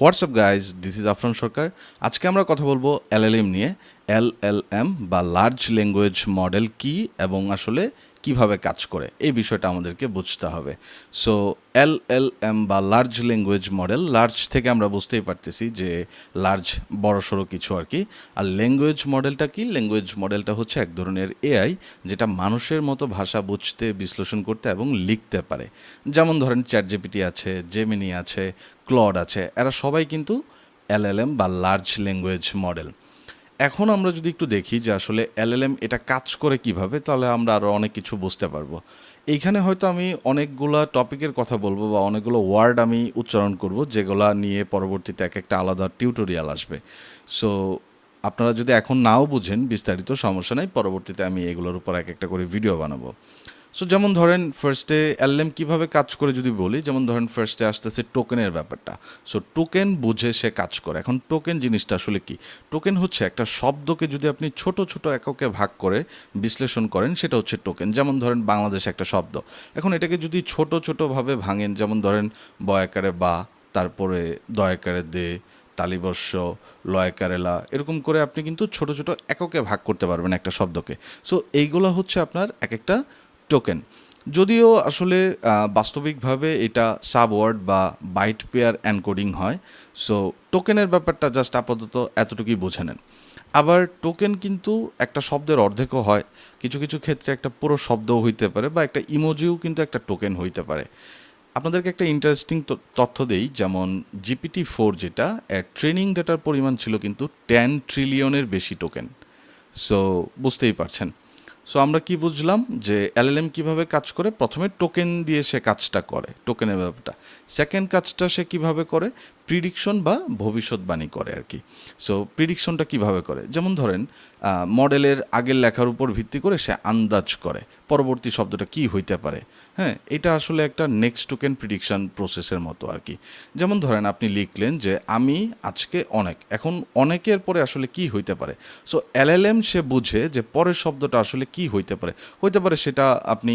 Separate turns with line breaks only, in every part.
WhatsApp guys this is Afran Sarkar আজকে আমরা কথা বলব এলএলএম নিয়ে। এল এল এম বা লার্জ ল্যাঙ্গুয়েজ মডেল কি এবং আসলে কীভাবে কাজ করে? এই বিষয়টা আমাদেরকে বুঝতে হবে। সো এল এল এম বা লার্জ ল্যাঙ্গুয়েজ মডেল লার্জ থেকে আমরা বুঝতেই পারতেছি যে লার্জ বড় সড়ো কিছু আর কি। আর ল্যাঙ্গুয়েজ মডেলটা কি? ল্যাঙ্গুয়েজ মডেলটা হচ্ছে এক ধরনের এআই যেটা মানুষের মতো ভাষা বুঝতে, বিশ্লেষণ করতে এবং লিখতে পারে। যেমন ধরেন চ্যাট জিপিটি আছে জেমিনি আছে ক্লড আছে, এরা সবাই কিন্তু এলএলএম বা লার্জ ল্যাঙ্গুয়েজ মডেল এখন আমরা যদি একটু দেখি যে আসলে এলএলএম এটা কাজ করে কীভাবে, তাহলে আমরা আরও অনেক কিছু বুঝতে পারব। এইখানে হয়তো আমি অনেকগুলা টপিকের কথা বলব বা অনেকগুলো ওয়ার্ড আমি উচ্চারণ করব, যেগুলা নিয়ে পরবর্তীতে এক একটা আলাদা টিউটোরিয়াল আসবে। সো আপনারা যদি এখন নাও বুঝেন, বিস্তারিত সমস্যা নাই, পরবর্তীতে আমি এগুলোর উপর এক একটা করে ভিডিও বানাবো। সো যেমন ধরেন ফার্স্টে এলএম কীভাবে কাজ করে যদি বলি, যেমন ধরেন ফার্স্টে আসতেছে টোকেনের ব্যাপারটা। সো টোকেন বুঝে সে কাজ করে। এখন টোকেন জিনিসটা আসলে কি? টোকেন হচ্ছে একটা শব্দকে যদি আপনি ছোট ছোট এককে ভাগ করে বিশ্লেষণ করেন, সেটা হচ্ছে টোকেন যেমন ধরেন, বাংলাদেশ একটা শব্দ। এখন এটাকে যদি ছোট, ছোটোভাবে ভাঙেন, যেমন ধরেন বয়াকারে বা, তারপরে দয়াকারে দে তালিবস্য লয়কারেলা এরকম করে আপনি কিন্তু ছোট ছোট এককে ভাগ করতে পারবেন একটা শব্দকে। সো এইগুলো হচ্ছে আপনার এক একটা টোকেন যদিও আসলে বাস্তবিকভাবে এটা সাব ওয়ার্ড বা বাইট পেয়ার অ্যানকোডিং হয় সো টোকেনের ব্যাপারটা জাস্ট আপাতত এতটুকুই বুঝে নেন। আবার টোকেন কিন্তু একটা শব্দের অর্ধেকও হয়, কিছু কিছু ক্ষেত্রে একটা পুরো শব্দও হইতে পারে বা একটা ইমোজিও কিন্তু একটা টোকেন হইতে পারে। আপনাদেরকে একটা ইন্টারেস্টিং তথ্য দেই, যেমন জিপিটি ফোর যেটা ট্রেনিং ডেটার পরিমাণ ছিল কিন্তু টেন ট্রিলিয়নের বেশি টোকেন সো বুঝতেই পারছেন। সো আমরা কি বুঝলাম যে এলএলএম কীভাবে কাজ করে? প্রথমে টোকেন দিয়ে সে কাজটা করে টোকেনের ব্যাপারটা। সেকেন্ড কাজটা সে কীভাবে করে? প্রিডিকশন বা ভবিষ্যৎবাণী করে আর কি। সো প্রিডিকশনটা কীভাবে করে? যেমন ধরেন মডেলের আগের লেখার উপর ভিত্তি করে সে আন্দাজ করে, পরবর্তী শব্দটা কি হইতে পারে। হ্যাঁ এটা আসলে একটা নেক্সট টোকেন প্রিডিকশন প্রসেসের মতো আর কি। যেমন ধরেন, আপনি লিখলেন যে, আমি আজকে অনেক, এখন অনেকের পরে আসলে কি হইতে পারে? সো এলএলএম সে বুঝে যে পরের শব্দটা আসলে কি হইতে পারে। হইতে পারে সেটা আপনি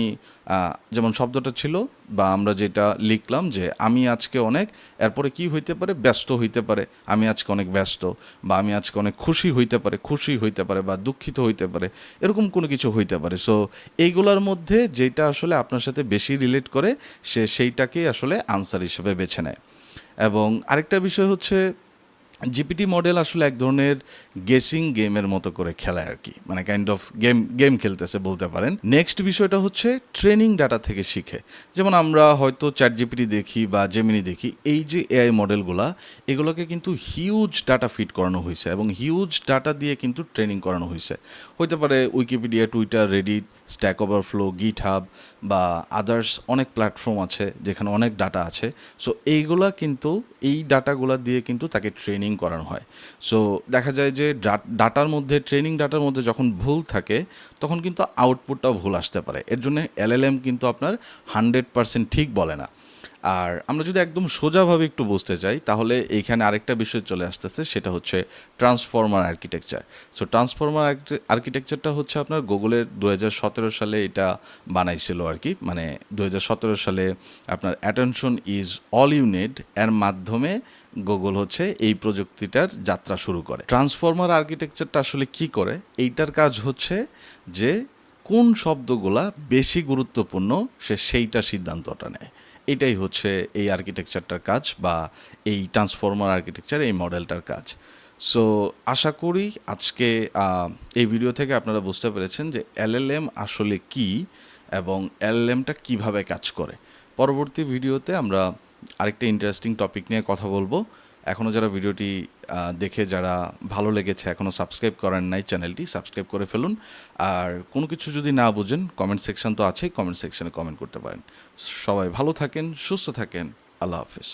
যেমন শব্দটা ছিল বা আমরা যেটা লিখলাম যে আমি আজকে অনেক, এরপরে কি হইতে পারে? ব্যস্ত হইতে পারে। আমি আজকে অনেক ব্যস্ত বা আমি আজকে অনেক খুশি হইতে পারে, খুশি হইতে পারে বা দুঃখিত হইতে পারে, এরকম কোনো কিছু হইতে পারে। সো এইগুলোর মধ্যে যেটা আসলে আপনার সাথে বেশি রিলেট করে, সে সেইটাকেই আসলে আনসার হিসেবে বেছে নেয়। এবং আরেকটা বিষয় হচ্ছে জিপিটি মডেল আসলে এক ধরনের গেসিং গেমের মতো করে খেলায় আর কি। মানে কাইন্ড অফ গেম গেম খেলতেছে বলতে পারেন। নেক্সট বিষয়টা হচ্ছে ট্রেনিং ডাটা থেকে শিখে। যেমন আমরা হয়তো চ্যাট জিপিটি দেখি বা জেমিনি দেখি, এই যে এআই মডেলগুলা, এগুলোকে কিন্তু হিউজ ডাটা ফিট করানো হয়েছে এবং হিউজ ডাটা দিয়ে কিন্তু ট্রেনিং করানো হয়েছে হইতে পারে Wikipedia Twitter Reddit stack overflow GitHub বা আদার্স অনেক প্ল্যাটফর্ম আছে যেখানে অনেক ডাটা আছে। সো এইগুলা কিন্তু, এই ডাটাগুলা দিয়ে কিন্তু তাকে ট্রেনিং করানো হয়। সো দেখা যায় যে ডাটার মধ্যে ট্রেনিং ডাটার মধ্যে যখন ভুল থাকে, তখন কিন্তু আউটপুটটাও ভুল আসতে পারে। এর জন্য এলএলএম কিন্তু আপনার হান্ড্রেড পার্সেন্ট ঠিক বলে না। আর আমরা যদি একদম সোজাভাবে একটু বুঝতে চাই তাহলে এইখানে আরেকটা বিষয় চলে আসতেছে, সেটা হচ্ছে ট্রান্সফর্মার আর্কিটেকচার সো ট্রান্সফর্মার আর্কিটেকচারটা হচ্ছে আপনার গুগলের দু হাজার সতেরো সালে এটা বানাইছিল আর কি মানে দু হাজার সতেরো সালে আপনার অ্যাটেনশন ইজ অল ইউনিট এর মাধ্যমে গুগল হচ্ছে এই প্রযুক্তিটার যাত্রা শুরু করে। ট্রান্সফর্মার আর্কিটেকচারটা আসলে কি করে? এইটার কাজ হচ্ছে যে কোন শব্দগুলা বেশি গুরুত্বপূর্ণ সে সেইটা সিদ্ধান্তটা নেয়। এটাই হচ্ছে এই আর্কিটেকচারটার কাজ বা এই ট্রান্সফর্মার আর্কিটেকচার এই মডেলটার কাজ। সো আশা করি আজকে এই ভিডিও থেকে আপনারা বুঝতে পেরেছেন যে এলএলএম আসলে কি এবং এলএলএমটা কীভাবে কাজ করে। পরবর্তী ভিডিওতে আমরা আরেকটা ইন্টারেস্টিং টপিক নিয়ে কথা বলব। এখনও যারা ভিডিওটি দেখে যারা ভালো লেগেছে এখনও সাবস্ক্রাইব করেন নাই চ্যানেলটি, সাবস্ক্রাইব করে ফেলুন। আর কোনো কিছু যদি না বুঝেন কমেন্ট সেকশন তো আছেই কমেন্ট সেকশনে কমেন্ট করতে পারেন। সবাই ভালো থাকেন, সুস্থ থাকেন, আল্লাহ হাফিজ।